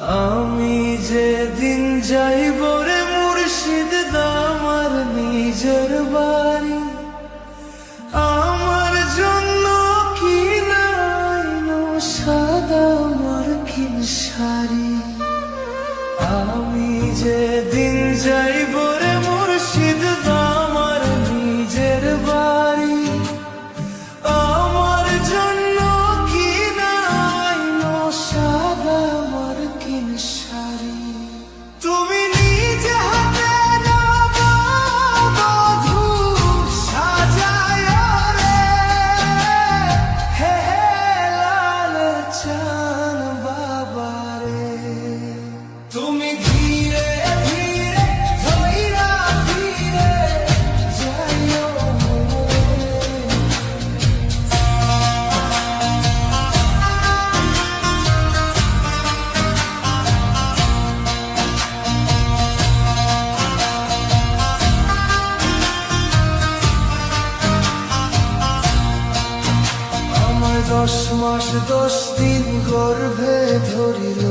আমি যেদিন যাইব রে মুর্শিদ দামার নিজের বাড়ি। আমার জন্য কি নাইনো সাদা মার্কিন শাড়ি। আমি যেদিন যাইব দশ মাস, দশ দিন গর্ভে ধরিল।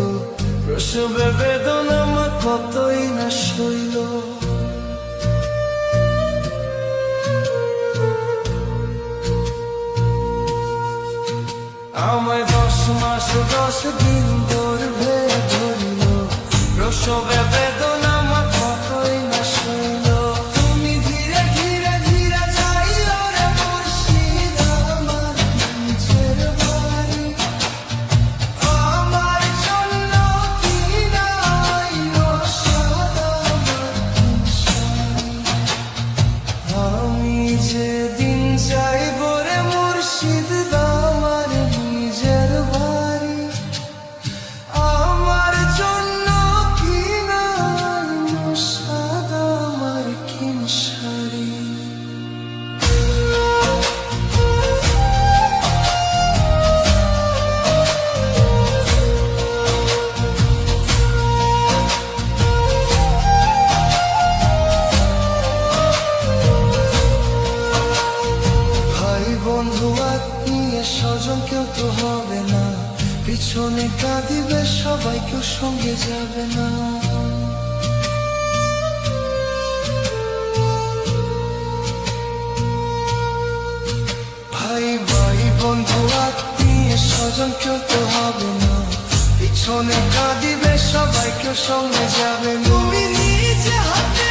প্রসবে বেদনা আমার কতই না সইল। আমায় দশ মাস, দশ দিন গর্ভে ধরিল। প্রসবে আমি পিছনে কাঁদিবে, সবাই কেউ সঙ্গে যাবে না। ভাই ভাই, বন্ধু, আত্মীয় স্বজন কেউ তো হবে না। পিছনে কাঁদিবে, সবাই কেউ সঙ্গে যাবে না। নিজে হাতে